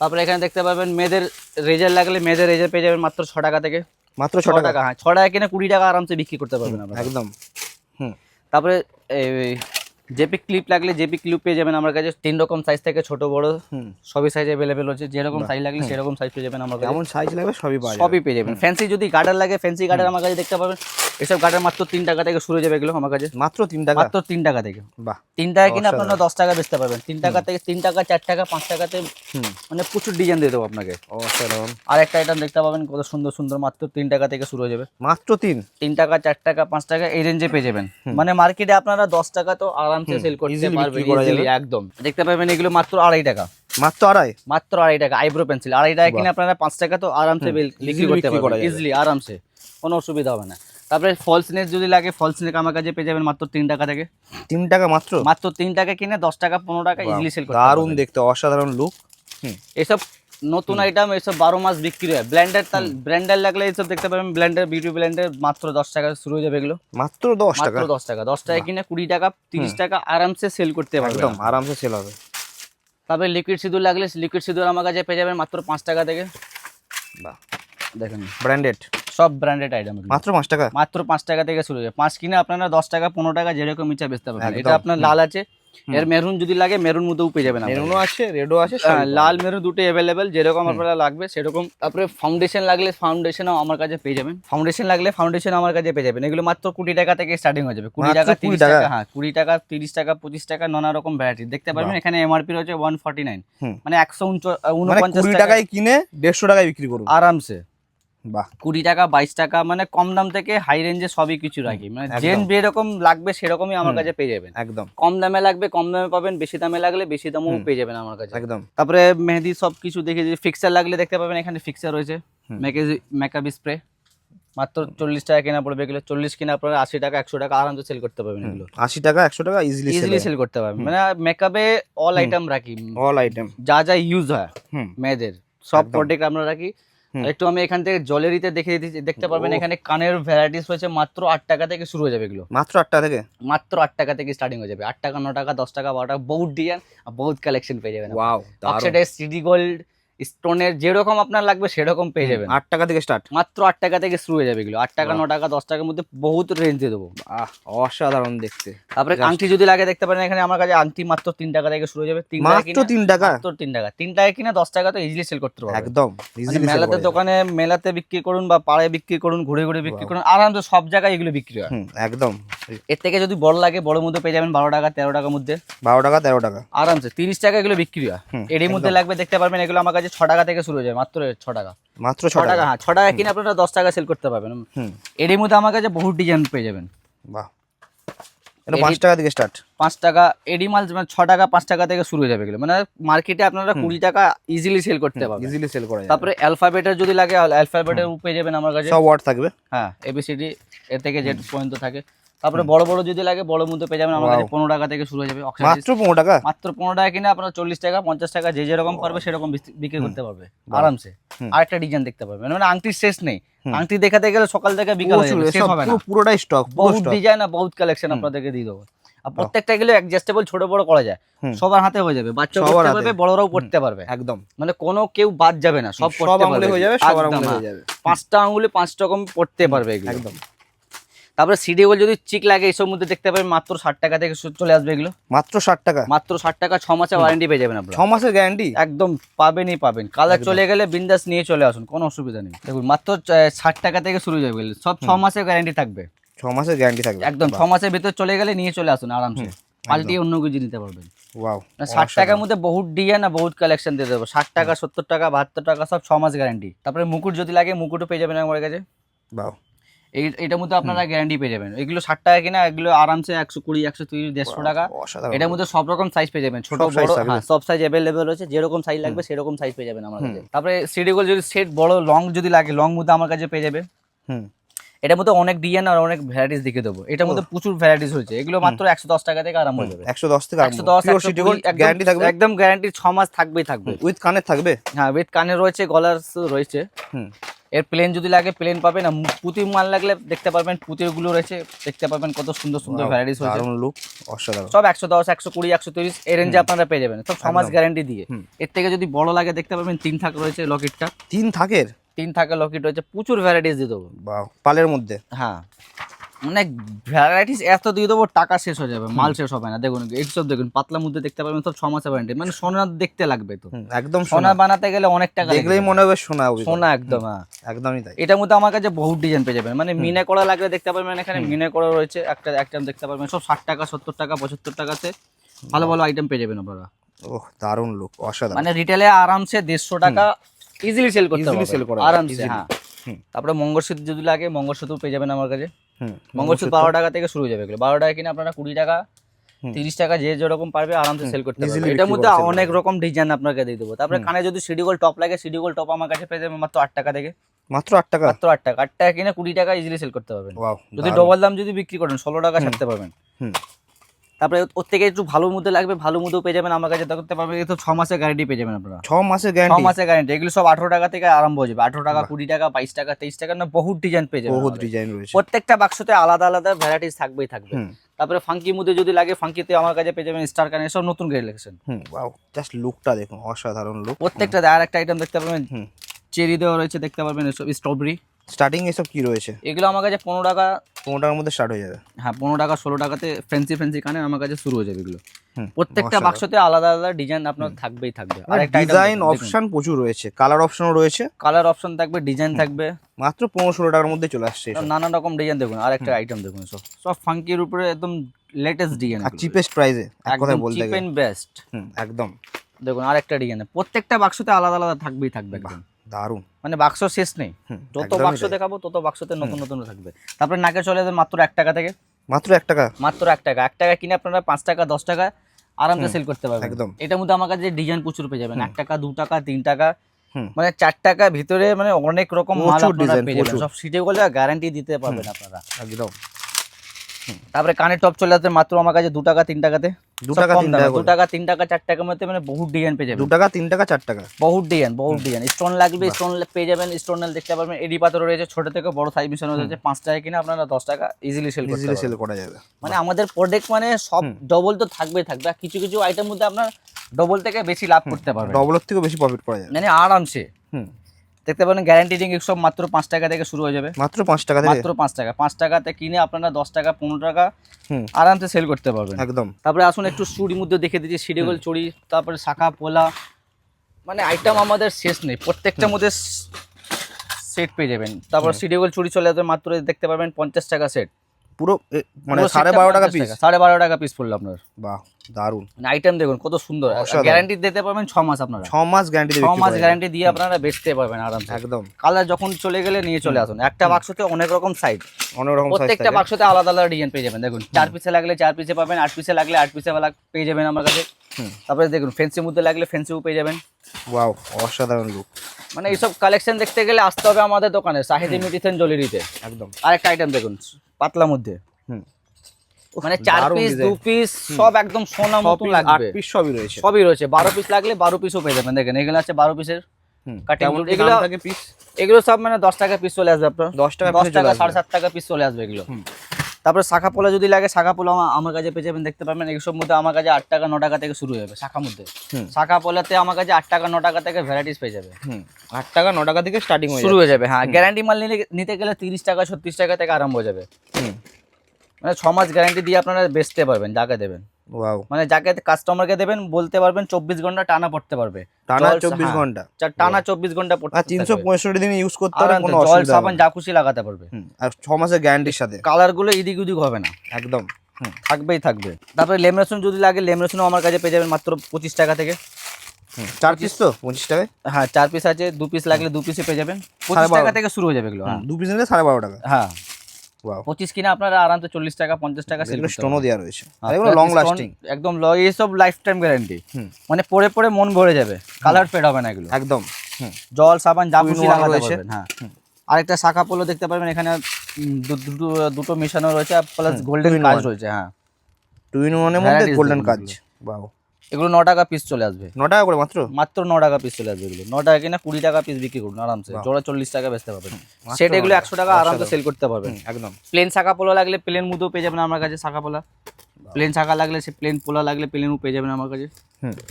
Speaker 1: তারপরে এখানে দেখতে পাবেন মেয়েদের রেজার লাগলে মেয়েদের রেজার পেয়ে যাবেন মাত্র ছ টাকা থেকে।
Speaker 2: মাত্র
Speaker 1: ছ
Speaker 2: টাকা?
Speaker 1: টাকা হ্যাঁ ছ টাকা কিনে কুড়ি টাকা আরামসে বিক্রি করতে পারবেন আপনারা।
Speaker 2: একদম। হুম।
Speaker 1: তারপরে জেপি ক্লিপ লাগলে জেপি ক্লিপ পেয়ে যাবেন আমার কাছে। তিন রকম সাইজ থেকে ছোট বড়
Speaker 2: হুম।
Speaker 1: সবই সাইজ অ্যাভেলেবেল হচ্ছে যেরকম সাইজ লাগলে সেরকম সাইজ পেয়ে যাবেন আমার কাছে।
Speaker 2: যেমন সাইজ লাগবে সবই পাওয়া
Speaker 1: সবই পেয়ে যাবেন। ফ্যান্সি যদি গার্ডার লাগে ফ্যান্সি গার্ডার আমার কাছে দেখতে পাবেন। এসব গার্ডার মাত্র তিন টাকা থেকে শুরু যাবে এগুলো আমার কাছে।
Speaker 2: মাত্র তিন টাকা?
Speaker 1: মাত্র তিন টাকা থেকে।
Speaker 2: বাহ
Speaker 1: তিন টাকা কিনে আপনারা দশ টাকা বেচতে পারবেন। তিন টাকা থেকে তিন টাকা চার টাকা পাঁচ টাকাতে মানে প্রচুর ডিজাইন দিয়ে দেবো আপনাকে।
Speaker 2: অসাধারণ।
Speaker 1: আর একটা আইটেম দেখতে পাবেন কত সুন্দর সুন্দর মাত্র তিন টাকা থেকে শুরু হয়ে যাবে।
Speaker 2: মাত্র তিন?
Speaker 1: তিন টাকা চার টাকা পাঁচ টাকা এই রেঞ্জে পেয়ে যাবেন। মানে মার্কেটে আপনারা দশ টাকা তো আরামসে সেল করতে
Speaker 2: easily, যাবে।
Speaker 1: একদম। দেখতে পাবেন এগুলো মাত্র আড়াই টাকা।
Speaker 2: মাত্র আড়াই?
Speaker 1: মাত্র আড়াই টাকা আইব্রো পেন্সিল আড়াই টাকা কিনে আপনারা পাঁচ টাকা তো আরামসে বিক্রি করতে পারবেন ইজিলি আরামসে। কোনো অসুবিধা হবে না। তারপরে ফলস নেট যদি লাগে ফলস নেট আমার কাছে পেয়ে যাবেন মাত্র তিন টাকা থেকে।
Speaker 2: তিন টাকা মাত্র?
Speaker 1: মাত্র তিন টাকা কিনে দশ টাকা পনেরো টাকা ইজিলি সেল করতে
Speaker 2: দারুণ দেখতে অসাধারণ লুক
Speaker 1: এসব নতুন আইটেম এসব বারো মাস বিক্রি হয়। ব্ল্যান্ডের ব্র্যান্ডের লাগলে এসব দেখতে পাবেন ব্ল্যান্ডের বিউটি ব্ল্যান্ডের মাত্র দশ টাকা শুরু হয়ে যাবে এগুলো।
Speaker 2: মাত্র দশ টাকা?
Speaker 1: মাত্র দশ টাকা। দশ টাকা কিনে কুড়ি টাকা তিরিশ টাকা আরামসে সেল করতে পারবেন।
Speaker 2: একদম আরামসে সেল হবে।
Speaker 1: তারপরে লিকুইড সিঁদুর লাগলে লিকুইড সিঁদুর আমার কাছে পেয়ে যাবেন মাত্র পাঁচ টাকা থেকে।
Speaker 2: বাহ।
Speaker 1: দেখেন।
Speaker 2: ব্র্যান্ডেড
Speaker 1: সব ব্র্যান্ডেড আইটেম
Speaker 2: মাত্র পাঁচ টাকা?
Speaker 1: মাত্র পাঁচ টাকা থেকে শুরু হয়ে পাঁচ কিনে আপনারা দশ টাকা পনেরো টাকা যেরকম ইচ্ছা বেচতে পারবেন। এটা আপনার লাল আছে এর মেরুন যদি লাগে মেরুন মধ্যেও পেয়ে যাবেন।
Speaker 2: মেরুনও আছে রেডও আছে
Speaker 1: লাল মেরুন দুটো অ্যাভেলেবেল যেরকম আপনারা লাগবে সেরকম। তারপরে ফাউন্ডেশন লাগলে ফাউন্ডেশনও আমার কাছে পেয়ে যাবেন। ফাউন্ডেশন লাগলে ফাউন্ডেশন আমার কাছে পেয়ে যাবেন। এগুলো মাত্র কুড়ি টাকা থেকে স্টার্টিং হয়ে যাবে। কুড়ি টাকা
Speaker 2: 20
Speaker 1: তিরিশ
Speaker 2: টাকা?
Speaker 1: হ্যাঁ কুড়ি টাকা তিরিশ টাকা পঁচিশ টাকা নানা রকম ভ্যারাইটি দেখতে পারবেন এখানে এমআরপি রয়েছে ওয়ান ফর্টি নাইন। মানে একশো
Speaker 2: মানে
Speaker 1: উনপঞ্চাশ
Speaker 2: টাকায় কিনে দেড়শো টাকায় বিক্রি করব
Speaker 1: আরামসে।
Speaker 2: বাহ।
Speaker 1: কুড়ি টাকা বাইশ টাকা মানে কম দাম থেকে হাই রেঞ্জে সবই কিছু রাখি। মানে। যেন যেরকম লাগবে সেরকমই আমার কাছে পেয়ে যাবেন।
Speaker 2: একদম।
Speaker 1: কম দামে লাগবে কম দামে পাবেন বেশি দামে লাগলে বেশি দামেও পেয়ে যাবেন আমার কাছে।
Speaker 2: একদম।
Speaker 1: তারপরে মেহেদি সব কিছু দেখে যে ফিক্সার লাগলে দেখতে পাবেন এখানে ফিক্সার রয়েছে। মেকআপ স্প্রে মাত্র চল্লিশ টাকা কেনা পড়বে এগুলো। চল্লিশ কেনা আপনারা আশি টাকা একশো টাকা আরামসে সেল করতে পারবেন এগুলো।
Speaker 2: আশি টাকা একশো টাকা ইজিলি
Speaker 1: ইজিলি সেল করতে পারবেন। মানে মেকআপে অল আইটেম রাখি।
Speaker 2: অল আইটেম
Speaker 1: যা যা ইউজ হয় মেয়েদের। সব। প্রোডাক্ট আমরা রাখি। একটু আমি এখান থেকে জলেরিতে দেখে দিচ্ছি দেখতে পারবেন এখানে কানের ভ্যারাইটিস হয়েছে মাত্র আট টাকা থেকে শুরু হয়ে যাবে এগুলো।
Speaker 2: মাত্র আটটা থেকে?
Speaker 1: মাত্র আট টাকা থেকে স্টার্টিং হয়ে যাবে। আট টাকা ন টাকা দশ টাকা বারো টাকা বহুত ডিজাইন আর বহুত কালেকশন পেয়ে যাবেন
Speaker 2: ওয়াও
Speaker 1: অক্সিডাইজ সিডি গোল্ড স্টোনের যেরকম আপনার লাগবে সেরকম পেয়ে যাবেন।
Speaker 2: আট টাকা থেকে স্টার্ট
Speaker 1: মাত্র আট টাকা থেকে শুরু হয়ে যাবে এগুলো। আট টাকা ন টাকা দশ টাকার মধ্যে বহুত রেঞ্জে দেবো।
Speaker 2: আহ। অসাধারণ দেখতে।
Speaker 1: তারপরে আংটি যদি লাগে দেখতে পারেন এখানে আমার কাছে আংটি মাত্র তিন টাকা থেকে শুরু হয়ে যাবে। তিন টাকা
Speaker 2: মাত্র তিন টাকা?
Speaker 1: মাত্র তিন টাকা। তিন টাকা কিনে দশ টাকা তো ইজিলি সেল করতে পারবেন।
Speaker 2: একদম
Speaker 1: মানে মেলাতে দোকানে মেলাতে বিক্রি করুন বা পাড়ায় বিক্রি করুন ঘুরে ঘুরে বিক্রি করুন আরামসে সব জায়গায় এগুলো বিক্রি হয়।
Speaker 2: একদম।
Speaker 1: এর থেকে যদি বড় লাগে বড় মধ্যে পেয়ে যাবেন বারো টাকা তেরো টাকার মধ্যে।
Speaker 2: বারো টাকা তেরো টাকা।
Speaker 1: আরামসে তিরিশ টাকা এগুলো বিক্রি হয়। এরই মধ্যে লাগবে দেখতে পারবেন এগুলো আমার কাছে ছ টাকা থেকে শুরু হয়ে যায় মাত্র ছ টাকা।
Speaker 2: মাত্র
Speaker 1: ছ টাকা হ্যাঁ ছ টাকা কিনে আপনারা দশ টাকা সেল করতে পারবেন। এরই মধ্যে আমার কাছে বহু ডিজাইন পেয়ে যাবেন।
Speaker 2: বাহ। এটা পাঁচ টাকা থেকে স্টার্ট
Speaker 1: পাঁচ টাকা এডি মাল মানে ছ টাকা পাঁচ টাকা থেকে শুরু হয়ে যাবে এগুলো। মানে মার্কেটে আপনারা কুড়ি টাকা ইজিলি সেল করতে পারবেন।
Speaker 2: ইজিলি সেল করা
Speaker 1: তারপরে অ্যালফাবেটের যদি লাগে অ্যালফাবেটের পেয়ে যাবেন আমার কাছে।
Speaker 2: সব ওয়ার্ড থাকবে?
Speaker 1: হ্যাঁ এবিসিডি থেকে জেড পর্যন্ত থাকে। তারপরে বড় বড় যদি লাগে বড় মধ্যে পেয়ে যাবেন। আমার কাছে পনেরো টাকা থেকে শুরু হয়ে যাবে।
Speaker 2: মাত্র পনেরো টাকা?
Speaker 1: মাত্র পনেরো টাকা কিনে আপনার চল্লিশ টাকা পঞ্চাশ টাকা যে যেরকম পারবে সেরকম বিক্রি করতে পারবে। আরামসে। আরেকটা ডিজাইন দেখতে পারবেন। মানে আংটির শেষ নেই। আংটি দেখাতে গেলে সকাল থেকে বিকাল শেষ হবে না।
Speaker 2: পুরোটাই স্টক
Speaker 1: বহুত ডিজাইন আর বহুত কালেকশন আপনাদেরকে দিয়ে দেবো। আর প্রত্যেকটা গেলে অ্যাডজাস্টেবল ছোট বড় করা যায়। সবার হাতে হয়ে যাবে। বাচ্চা পড়তে। পারবে বড়রাও পড়তে পারবে।
Speaker 2: একদম।
Speaker 1: মানে কোনো কেউ বাদ যাবে না সব
Speaker 2: সব
Speaker 1: পড়তে
Speaker 2: আঙুলে
Speaker 1: পারবে।
Speaker 2: হয়ে যাবে সবার আঙুলে
Speaker 1: হ্যাঁ।
Speaker 2: হয়ে যাবে।
Speaker 1: পাঁচটা আঙুলে পাঁচ রকম পড়তে পারবে
Speaker 2: একদম।
Speaker 1: তারপরে সিডিগুলো যদি চিক লাগে এইসব মধ্যে দেখতে পাবেন মাত্র ষাট টাকা থেকে চলে আসবে এগুলো।
Speaker 2: মাত্র ষাট টাকা?
Speaker 1: মাত্র ষাট টাকা ছ মাসের ওয়ারেন্টি পেয়ে যাবেন আপনারা।
Speaker 2: ছ মাসের গ্যারান্টি
Speaker 1: একদম পাবেনই পাবেন। কালার চলে গেলে বিন্দাস নিয়ে চলে আসুন কোনো অসুবিধা নেই। দেখুন মাত্র ষাট টাকা থেকে শুরু হয়ে যাবে। সব ছ মাসের গ্যারান্টি থাকবে।
Speaker 2: ছ মাসের গ্যারান্টি থাকবে।
Speaker 1: একদম ছ মাসের ভিতর চলে গেলে নিয়ে চলে আসুন আরামসে। পাল্টিয়ে অন্য কিছু নিতে পারবেন।
Speaker 2: ওয়াও
Speaker 1: ষাট টাকার মধ্যে বহুত ডিজাইন না বহুত কালেকশন দিয়ে দেবো। ষাট টাকা সত্তর টাকা বাহাত্তর টাকা সব ছ মাস গ্যারান্টি তারপরে মুকুট যদি লাগে মুকুটও পেয়ে যাবেন আমার কাছে। এই এটার মধ্যে আপনারা গ্যারান্টি পেয়ে যাবেন। এগুলো ষাট টাকা কিনা এগুলো আরামসে একশো কুড়ি একশো তিরিশ দেড়শো টাকা। এটার মধ্যে সব রকম সাইজ পেয়ে যাবেন। ছোট বড় হ্যাঁ সব সাইজ অ্যাভেলেবেল রয়েছে। যেরকম সাইজ লাগবে সেরকম সাইজ পেয়ে যাবেন আমার কাছে। তারপরে সিডিগুলো যদি সেট বড় লং যদি লাগে লং মধ্যে আমার কাছে পেয়ে যাবে।
Speaker 2: হুম।
Speaker 1: এটার মধ্যে অনেক ডিজাইন আর অনেক ভ্যারাইটিস দেখে দেবো। এটার মধ্যে প্রচুর ভ্যারাইটিস হয়েছে এগুলো মাত্র একশো দশ টাকা থেকে আরম্ভ হয়ে যাবে।
Speaker 2: একশো দশ থেকে
Speaker 1: একশো দশ
Speaker 2: গ্যারান্টি থাকবে?
Speaker 1: একদম গ্যারান্টি ছ মাস থাকবেই থাকবে।
Speaker 2: উইথ কানের থাকবে?
Speaker 1: হ্যাঁ উইথ কানে রয়েছে গলার রয়েছে।
Speaker 2: হুম।
Speaker 1: এর প্লেন যদি লাগে প্লেন পাবেন। পুঁতি মাল লাগলে দেখতে পারবেন পুঁতিগুলো রয়েছে দেখতে পাবেন কত সুন্দর সুন্দর ভ্যারাইটিস হয়েছে।
Speaker 2: লুক অসাধারণ।
Speaker 1: সব একশো দশ একশো কুড়ি একশো তিরিশ এই রেঞ্জে আপনারা পেয়ে যাবেন। সব
Speaker 2: সমাজ
Speaker 1: গ্যারান্টি দিয়ে। এর থেকে যদি বড় লাগে দেখতে পাবেন তিন থাক রয়েছে লকেটটা
Speaker 2: তিন থাকের?
Speaker 1: তিন থাকের লকেট রয়েছে প্রচুর ভ্যারাইটিস দিয়ে দেবো।
Speaker 2: পালের মধ্যে।
Speaker 1: হ্যাঁ। মানে ভ্যারাইটিস এত দিয়ে দেবো টাকা শেষ হয়ে যাবে মাল শেষ হবে না। দেখুন এইসব দেখুন পাতলা মধ্যে দেখতে পারবেন সব ছমাসের ওয়ারেন্টি মানে সোনা দেখতে লাগবে তো।
Speaker 2: একদম
Speaker 1: সোনা বানাতে গেলে অনেক টাকা
Speaker 2: দেখলেই মনে হবে সোনা
Speaker 1: সোনা একদম হ্যাঁ।
Speaker 2: একদমই তাই।
Speaker 1: এটার মধ্যে আমার কাছে বহুত ডিজাইন পেয়ে যাবেন। মানে মিনে করা লাগলে দেখতে পারবেন এখানে মিনে করা রয়েছে একটা একটা দেখতে পারবেন সব ষাট টাকা সত্তর টাকা পঁচাত্তর টাকাতে। ভালো ভালো আইটেম পেয়ে যাবেন আপনারা।
Speaker 2: ওহ দারুণ লুক অসাধারণ।
Speaker 1: মানে রিটেলে আরামসে দেড়শো টাকা ইজিলি সেল করতে পারবেন।
Speaker 2: sell করা
Speaker 1: আরামসে হ্যাঁ। তারপরে মঙ্গলসূত্র যদি লাগে মঙ্গলসূত্র পেয়ে যাবেন আমার কাছে। মঙ্গলসূত্র বারো টাকা থেকে শুরু যাবে এগুলো। বারো টাকা কিনে আপনারা কুড়ি টাকা তিরিশ টাকা যে যেরকম পারবে আরামসে সেল করতে পারবে। এটার মধ্যে অনেক রকম ডিজাইন আপনাকে দিয়ে দেবো। তারপরে কানে যদি সিডিগোল টপ লাগে সিডিগোল টপ আমার কাছে পেয়ে যাবে মাত্র আট টাকা থেকে।
Speaker 2: মাত্র আট টাকা?
Speaker 1: মাত্র আট টাকা। আট টাকা কিনে কুড়ি টাকা ইজিলি সেল করতে পারবেন। যদি ডবল দাম যদি বিক্রি করেন ষোলো টাকা ছাড়তে পারবেন। তারপরে ওর থেকে একটু ভালো মধ্যে লাগবে ভালো মধ্যেও পেয়ে যাবেন। আমার কাছে দেখতে পারবেন তো ছ মাসের গ্যারেন্টি পেয়ে যাবেন আপনারা।
Speaker 2: ছ মাসের গ্যারেন্টি ছ
Speaker 1: মাসের গ্যারেন্টি এগুলো সব আঠারো টাকা থেকে আরম্ভ হয়ে যাবে। আঠারো টাকা কুড়ি টাকা বাইশ টাকা তেইশ টাকা না বহুত ডিজাইন পেয়ে যাবে
Speaker 2: বহুত ডিজাইন রয়েছে।
Speaker 1: প্রত্যেকটা বাক্সতে আলাদা আলাদা ভ্যারাইটিস থাকবেই থাকবে। তারপরে ফাঙ্কি মধ্যে যদি লাগে ফাঙ্কিতে আমার কাছে পেয়ে যাবেন স্টার কানে সব নতুন
Speaker 2: হুম ওয়াও জাস্ট লুকটা দেখুন অসাধারণ লুক
Speaker 1: প্রত্যেকটা আর একটা আইটেম দেখতে পাবেন চেরি দেওয়া রয়েছে দেখতে পারবেন এসব স্ট্রবেরি
Speaker 2: স্টার্টিং এসব কি রয়েছে?
Speaker 1: এগুলো আমার কাছে পনেরো টাকা
Speaker 2: পনেরো টাকার মধ্যে স্টার্ট হয়ে যাবে।
Speaker 1: হ্যাঁ পনেরো টাকা ষোলো টাকাতে ফ্যান্সি ফ্যান্সি কানে আমার কাছে শুরু হয়ে যাবে এগুলো। প্রত্যেকটা বাক্সতে আলাদা আলাদা ডিজাইন আপনার থাকবেই থাকবে। আর একটা
Speaker 2: ডিজাইন অপশন প্রচুর রয়েছে। কালার অপশনও রয়েছে।
Speaker 1: কালার অপশন থাকবে ডিজাইন থাকবে।
Speaker 2: মাত্র পনেরো ষোলো টাকার মধ্যে চলে আসছে।
Speaker 1: নানান রকম ডিজাইন দেখুন আর একটা আইটেম দেখুন সব। সব ফাঙ্কির উপরে একদম লেটেস্ট ডিজাইন
Speaker 2: আর চিপেস্ট প্রাইসে এক কথায় বলতে
Speaker 1: চিপ এন্ড বেস্ট
Speaker 2: একদম।
Speaker 1: দেখুন আর একটা ডিজাইন প্রত্যেকটা বাক্সতে আলাদা আলাদা থাকবেই থাকবে একদম।
Speaker 2: দারুণ।
Speaker 1: মানে বাক্স শেষ নেই। যত বাক্স দেখাবো তত বাক্সতে নতুন নতুন থাকবে। তারপরে নাকে চলে যাবে মাত্র এক টাকা থেকে।
Speaker 2: মাত্র এক টাকা?
Speaker 1: মাত্র এক টাকা। এক টাকা কিনে আপনারা পাঁচ টাকা দশ টাকা আরামসে সেল করতে পারবেন।
Speaker 2: একদম।
Speaker 1: এটার মধ্যে আমার কাছে ডিজাইন প্রচুর পেয়ে যাবেন। এক টাকা দু টাকা তিন টাকা মানে চার টাকা ভিতরে মানে অনেক রকম মাল আপনারা পেয়ে যাবেন। সব সিটে গুলো গ্যারান্টি দিতে পারবেন আপনারা।
Speaker 2: একদম।
Speaker 1: তারপরে কানের টপ চলে আসবে মাত্র আমার কাছে দু টাকা তিন টাকাতে
Speaker 2: দু টাকা, তিন টাকা
Speaker 1: দু টাকা তিন টাকা চার টাকার মধ্যে মানে বহুত ডিজাইন পেয়ে যাবেন।
Speaker 2: দু টাকা তিন টাকা চার টাকা
Speaker 1: বহুত ডিজাইন বহুত ডিজাইন স্টোন লাগবে স্টোন পেয়ে যাবেন স্টোন দেখতে পারবেন। এডি পাথর রয়েছে ছোট থেকে বড় সাইজ মিশন রয়েছে পাঁচ টাকা কিনে আপনারা দশ টাকা ইজিলি সেল
Speaker 2: ইজিলি সেল করা যাবে।
Speaker 1: মানে আমাদের প্রোডাক্ট মানে সব ডবল তো থাকবেই থাকবে। আর কিছু কিছু আইটেম মধ্যে আপনার ডবল থেকে বেশি লাভ করতে পারবেন।
Speaker 2: ডবলের থেকেও বেশি প্রফিট করা যাবে।
Speaker 1: মানে আরামসে।
Speaker 2: হুম।
Speaker 1: দেখতে পারেন গ্যারান্টি রিং সব মাত্র পাঁচ টাকা থেকে শুরু হয়ে যাবে।
Speaker 2: মাত্র পাঁচ টাকা থেকে?
Speaker 1: মাত্র পাঁচ টাকা। পাঁচ টাকাতে কিনে আপনারা দশ টাকা পনেরো টাকা আরামসে সেল করতে পারবেন।
Speaker 2: একদম।
Speaker 1: তারপরে আসুন একটু চুড়ির মধ্যে দেখে দিচ্ছি সিডিগোল চুরি তারপরে শাখা পোলা। মানে আইটেম আমাদের শেষ নেই। প্রত্যেকটার মধ্যে সেট পেয়ে যাবেন। তারপর সিডিগোল চুরি চলে যাবে মাত্র দেখতে পাবেন পঞ্চাশ টাকা সেট
Speaker 2: পুরো মানে সাড়ে বারো টাকা পিস
Speaker 1: সাড়ে বারো টাকা পিস পড়ল আপনার।
Speaker 2: বাহ দারুণ
Speaker 1: মানে আইটেম দেখুন কত সুন্দর। গ্যারান্টি দিতে পারবেন ছ মাস আপনারা।
Speaker 2: ছ মাস গ্যারান্টি
Speaker 1: ছ মাস গ্যারান্টি দিয়ে আপনারা বেচতে পারবেন আরামসে।
Speaker 2: একদম।
Speaker 1: কালার যখন চলে গেলে নিয়ে চলে আসুন। একটা বাক্সতে অনেক রকম সাইজ
Speaker 2: অনেক রকম
Speaker 1: প্রত্যেকটা বাক্সতে আলাদা আলাদা ডিজাইন পেয়ে যাবেন। দেখুন চার পিসে লাগলে চার পিসে পাবেন আট পিসে লাগলে আট পিসে পেয়ে যাবেন আমার কাছে। তারপরে দেখুন ফেন্সির মধ্যে লাগলে ফেন্সিও পেয়ে যাবেন।
Speaker 2: ওয়াও অসাধারণ লুক
Speaker 1: মানে এইসব কালেকশন দেখতে গেলে আসতে হবে আমাদের দোকানে সাহিদি মিটিসেন জলিরিতে
Speaker 2: একদম।
Speaker 1: আরেকটা আইটেম দেখুন পাতলা মধ্যে
Speaker 2: হুম।
Speaker 1: মানে চার পিস দু পিস সব একদম সোনা
Speaker 2: ছ
Speaker 1: মতো
Speaker 2: পিস আট
Speaker 1: লাগবে।
Speaker 2: পিস সবই রয়েছে।
Speaker 1: সবই রয়েছে। বারো পিস লাগলে বারো পিসও পেয়ে যাবেন। দেখেন এগুলো আছে বারো পিসের এগুলো-
Speaker 2: পিস
Speaker 1: এগুলো সব মানে দশ টাকা পিস চলে আসবে আপনার।
Speaker 2: দশ টাকা
Speaker 1: দশ টাকা সাড়ে সাত টাকা পিস চলে আসবে এগুলো। তারপরে শাখা পোলা যদি লাগে শাখা পোলা আমার কাছে পেয়ে যাবেন দেখতে পাবেন এইসব মধ্যে আমার কাছে আট টাকা ন টাকা থেকে শুরু হবে শাখা মধ্যে। শাখা পোলাতে আমার কাছে আট টাকা ন টাকা থেকে ভ্যারাইটিস পেয়ে যাবে।
Speaker 2: আট টাকা ন টাকা থেকে স্টার্টিং
Speaker 1: শুরু হয়ে যাবে হ্যাঁ। গ্যারান্টি মাল নিলে নিতে গেলে তিরিশ টাকা ছত্রিশ টাকা থেকে আরম্ভ হয়ে যাবে। মানে ছ মাস গ্যারান্টি দিয়ে আপনারা বেচতে পারবেন যাকে দেবেন।
Speaker 2: ওয়াও
Speaker 1: মানে যাকে কাস্টমারকে দেবেন বলতে পারবেন চব্বিশ ঘণ্টা টানা পড়তে পারবে।
Speaker 2: টানা চব্বিশ
Speaker 1: হ্যাঁ, ঘণ্টা। টানা চব্বিশ ঘণ্টা পড়তে
Speaker 2: তিনশো পঁয়ষট্টি দিন ইউজ করতে কোনো
Speaker 1: জল সাবান। যা খুশি লাগাতে পারবে।
Speaker 2: আর ছ মাসের গ্যারান্টির সাথে।
Speaker 1: কালারগুলো ইদিক উদিক হবে না।
Speaker 2: একদম।
Speaker 1: থাকবেই থাকবে। তারপরে লেমরেশন যদি লাগে লেমরেশনও আমার কাছে পেয়ে যাবেন মাত্র পঁচিশ টাকা থেকে।
Speaker 2: চার পিস তো? পঁচিশ টাকায়?
Speaker 1: হ্যাঁ চার পিস আছে দু পিস লাগলে দু পিসে পেয়ে যাবেন। পঁচিশ। টাকা থেকে শুরু হয়ে যাবে এগুলো হ্যাঁ।
Speaker 2: দু পিস নিলে সাড়ে বারো টাকা।
Speaker 1: হ্যাঁ। পঁচিশ কিনে আপনারা আরামসে চল্লিশ টাকা পঞ্চাশ টাকা সেল
Speaker 2: এগুলো স্টোনও দেওয়া রয়েছে।
Speaker 1: হ্যাঁ,
Speaker 2: এগুলো লং লাস্টিং
Speaker 1: একদম ল এইসব লাইফ টাইম গ্যারান্টি মানে পরে পরে মন ভরে যাবে কালার ফেড হবে না এগুলো।
Speaker 2: একদম।
Speaker 1: জল সাবান যা খুশি লাগাতে
Speaker 2: রয়েছে।
Speaker 1: পারবেন হ্যাঁ। আরেকটা শাখা পোলো দেখতে পারবেন এখানে দুটো দুটো মেশানো রয়েছে প্লাস গোল্ডেন কাজ রয়েছে হ্যাঁ।
Speaker 2: টু ইন ওয়ানের মধ্যে গোল্ডেন কাজ।
Speaker 1: এগুলো। এগুলো ন টাকা পিস চলে আসবে।
Speaker 2: ন টাকা করে মাত্র?
Speaker 1: মাত্র ন টাকা পিস চলে আসবে এগুলো। ন টাকা কিনা কুড়ি টাকা পিস বিক্রি করুন আরামসে। জোড়া চল্লিশ টাকা বেচতে পারবেন। সেট এগুলো একশো টাকা আরামসে সেল করতে পারবেন।
Speaker 2: একদম।
Speaker 1: প্লেন শাখা পোলা লাগলে প্লেন মুদও পেয়ে যাবেন আমার কাছে শাখা পোলা। প্লেন শাখা লাগলে সে প্লেন পোলা লাগলে প্লেনও পেয়ে যাবেন আমার কাছে।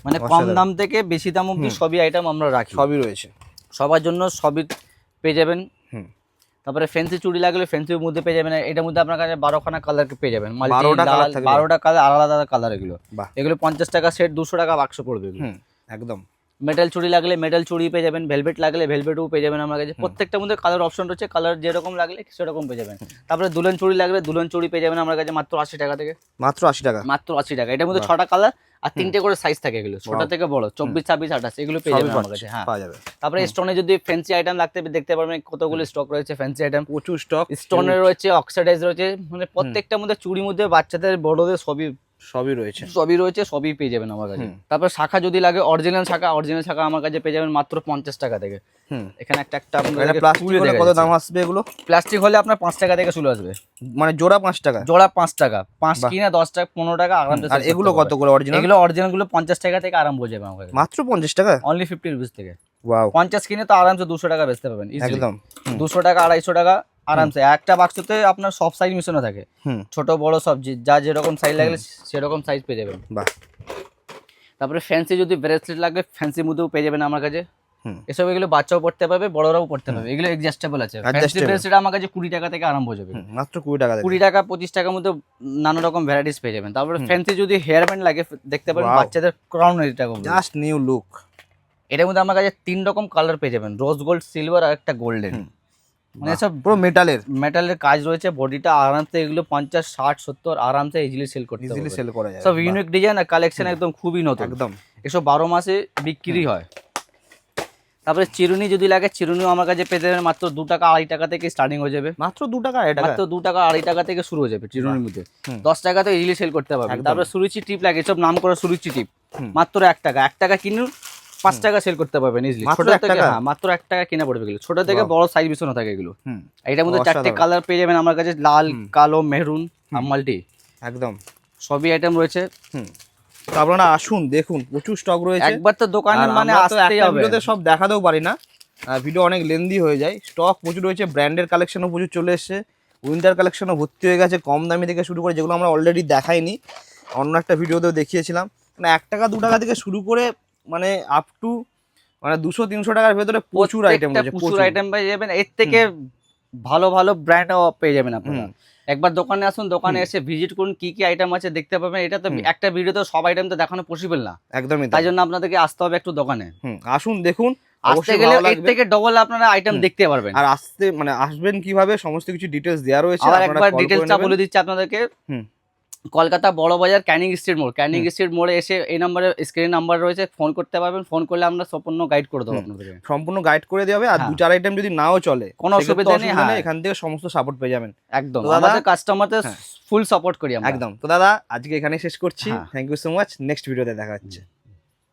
Speaker 1: মানে কম দাম থেকে বেশি দাম অবধি সবই আইটেম আমরা রাখি।
Speaker 2: সবই রয়েছে।
Speaker 1: সবার জন্য সবই পেয়ে যাবেন। তারপরে ফেন্সি চুড়ি লাগলে ফেন্সির মধ্যে পেয়ে যাবেন। এটার মধ্যে আপনার কাছে বারোখানা কালার পেয়ে যাবেন।
Speaker 2: বারোটা
Speaker 1: কালার আলাদা আলাদা কালার এগুলো। এগুলো পঞ্চাশ টাকা সেট দুশো টাকা বাক্স পড়বে
Speaker 2: একদম।
Speaker 1: মেটাল চুড়ি লাগলে মেটাল চুড়ি পেয়ে যাবেন ভেলভেট লাগলে ভেলভেটও পেয়ে যাবেন আমার কাছে। প্রত্যেকটার মধ্যে কালার অপশন রয়েছে কালার যেরকম লাগলে সেরকম পেয়ে যাবেন। তারপরে দুলন চুড়ি লাগলে দুলন চুড়ি পেয়ে যাবেন আমার কাছে মাত্র আশি টাকা থেকে।
Speaker 2: মাত্র আশি টাকা?
Speaker 1: মাত্র আশি টাকা। এটার মধ্যে ছটা কালার আর তিনটে করে সাইজ থাকে এগুলো। ছোট. থেকে বড় চব্বিশ ছাব্বিশ আঠাশ এগুলো পেয়ে যাবেন আমার কাছে হ্যাঁ।
Speaker 2: পাওয়া যাবে।
Speaker 1: তারপরে স্টোনে যদি ফ্যান্সি আইটেম লাগতে দেখতে পারবেন কতগুলো স্টক রয়েছে ফ্যান্সি আইটেম
Speaker 2: প্রচুর স্টক
Speaker 1: স্টোনের রয়েছে অক্সিডাইজ রয়েছে মানে প্রত্যেকটার মধ্যে চুড়ি মধ্যে বাচ্চাদের বড়দের সবই
Speaker 2: সবই রয়েছে।
Speaker 1: সবই রয়েছে সবই পেয়ে যাবেন আমার কাছে। তারপর শাখা যদি লাগে অরিজিনাল শাখা অরিজিনাল শাখা আমার কাছে পেয়ে যাবেন মাত্র পঞ্চাশ টাকা থেকে। এখানে একটা একটা
Speaker 2: প্লাস্টিক কত দাম আসবে এগুলো?
Speaker 1: প্লাস্টিক হলে আপনার পাঁচ টাকা থেকে শুরু আসবে।
Speaker 2: মানে জোড়া পাঁচ টাকা?
Speaker 1: জোড়া পাঁচ টাকা। পাঁচ। কিনা দশ টাকা পনেরো টাকা আরামসে
Speaker 2: আর এগুলো কত করে অরিজিনাল
Speaker 1: এগুলো অরিজিনালগুলো পঞ্চাশ টাকা থেকে আরম্ভ হয়ে যাবে আমার কাছে।
Speaker 2: মাত্র পঞ্চাশ টাকা?
Speaker 1: অনলি ফিফটি রুপিস থেকে।
Speaker 2: ওয়াও
Speaker 1: পঞ্চাশ কিনে তো আরামসে দুশো টাকা বেচতে পারবেন
Speaker 2: একদম।
Speaker 1: দুশো টাকা আড়াইশো টাকা আরামসে। একটা বাক্সতে আপনার সব সাইজ মিশানো থাকে। ছোট বড় সব যা যেরকম সাইজ লাগলে সেরকম সাইজ পেয়ে যাবেন।
Speaker 2: বাহ।
Speaker 1: তারপরে ফ্যান্সি যদি ব্রেসলেট লাগবে ফ্যান্সি মধ্যেও পেয়ে যাবেন আমার কাছে। এসব এগুলো বাচ্চাও পড়তে পারবে বড়রাও পড়তে পারবে। এগুলো এডজাস্টেবল আছে। ফ্যান্সি ব্রেসলেট আমার কাছে কুড়ি টাকা থেকে আরম্ভ হয়ে যাবে।
Speaker 2: মাত্র কুড়ি টাকা
Speaker 1: কুড়ি টাকা পঁচিশ টাকার মধ্যে নানা রকম ভ্যারাইটিস পেয়ে যাবেন। তারপরে ফ্যান্সি যদি হেয়ার ব্যান্ড লাগে দেখতে পারেন
Speaker 2: Wow.
Speaker 1: বাচ্চাদের ক্রাউন এটা
Speaker 2: জাস্ট নিউ লুক
Speaker 1: এটার মধ্যে আমার কাছে তিন রকম কালার পেয়ে যাবেন। রোজ গোল্ড সিলভার আর একটা গোল্ডেন মানে সব
Speaker 2: পুরো মেটালের
Speaker 1: মেটালের কাজ রয়েছে বডিটা আরামসে এগুলো পঞ্চাশ ষাট সত্তর আরামসে ইজিলি সেল করতে
Speaker 2: ইজিলি সেল করা যায়।
Speaker 1: সব ইউনিক ডিজাইন আর কালেকশন একদম খুবই নতুন।
Speaker 2: একদম।
Speaker 1: এসব বারো মাসে বিক্রি হয়। তারপরে চিরুনি যদি লাগে চিরুনিও আমার কাছে পেতে যাবেন মাত্র দু টাকা আড়াই টাকা থেকে স্টার্টিং হয়ে যাবে।
Speaker 2: মাত্র দু টাকা
Speaker 1: মাত্র দু টাকা আড়াই টাকা থেকে শুরু হয়ে যাবে চিরুনির মধ্যে। দশ টাকা তো ইজিলি সেল করতে
Speaker 2: পারবে।
Speaker 1: তারপরে সুরুচি টিপ লাগে এসব নাম করা সুরুচি টিপ। মাত্র এক টাকা। এক টাকা কিনুন পাঁচ টাকা সেল করতে পারবেন ইজিলি ছোট থেকে
Speaker 2: টাকা?
Speaker 1: হ্যাঁ মাত্র এক টাকা কিনা পড়বে এগুলো ছোট থেকে বড় সাইজ মিশানো থাকে এগুলো।
Speaker 2: হুম।
Speaker 1: এটার মধ্যে চারটে কালার পেয়ে যাবেন আমার কাছে লাল কালো মেহরুন আর মাল্টি
Speaker 2: একদম।
Speaker 1: সবই আইটেম রয়েছে।
Speaker 2: হুম। তো আপনারা আসুন দেখুন প্রচুর স্টক রয়েছে।
Speaker 1: একবার তো দোকানে মানে আসতেই হবে।
Speaker 2: সব দেখাতেও পারি না। ভিডিও অনেক লেন্দি হয়ে যায়। স্টক প্রচুর রয়েছে ব্র্যান্ডের কালেকশনও প্রচুর চলে এসেছে। উইন্টার কালেকশনও ভর্তি হয়ে গেছে কম দামি থেকে শুরু করে যেগুলো আমরা অলরেডি দেখাইনি। অন্য একটা ভিডিওতেও দেখিয়েছিলাম। মানে এক টাকা দু টাকা থেকে শুরু করে মানে আপ টু মানে দুশো তিনশো টাকার ভেতরে প্রচুর আইটেম
Speaker 1: প্রচুর আইটেম পেয়ে যাবেন। এর থেকে ভালো ভালো ব্র্যান্ডও পেয়ে যাবেন আপনারা। একবার দোকানে আসুন দোকানে এসে ভিজিট করুন কি কি আইটেম আছে দেখতে পাবেন। এটা তো। একটা ভিডিওতে সব আইটেম তো দেখানো পসিবল না।
Speaker 2: একদমই
Speaker 1: তাই জন্য আপনাদেরকে আসতে হবে একটু দোকানে।
Speaker 2: আসুন দেখুন।
Speaker 1: আসতে গেলে এর থেকে ডবল আপনারা আইটেম দেখতে পারবেন।
Speaker 2: আর আসতে মানে আসবেন কীভাবে সমস্ত কিছু ডিটেলস দেওয়া রয়েছে
Speaker 1: একবার। বলে দিচ্ছি আপনাদেরকে।
Speaker 2: হুম।
Speaker 1: কলকাতা বড় বাজার ক্যানিং স্ট্রিট মোড়। ক্যানিং স্ট্রিট মোড়ে এসে এই নাম্বারে স্ক্রিন নাম্বার রয়েছে ফোন করতে পারবেন ফোন করলে আমরা সম্পূর্ণ গাইড করে দেবো আপনাদের
Speaker 2: সম্পূর্ণ গাইড করে দেওয়া হবে আর। দু চার আইটেম যদি নাও চলে
Speaker 1: কোনো অসুবিধা নেই, হ্যাঁ।
Speaker 2: এখান থেকে সমস্ত সাপোর্ট পেয়ে যাবেন।
Speaker 1: একদম। আমাদের কাস্টমারদের। ফুল সাপোর্ট করি আমরা।
Speaker 2: একদম। তো দাদা আজকে এখানে শেষ করছি। Thank you so much next ভিডিওতে দেখা হচ্ছে।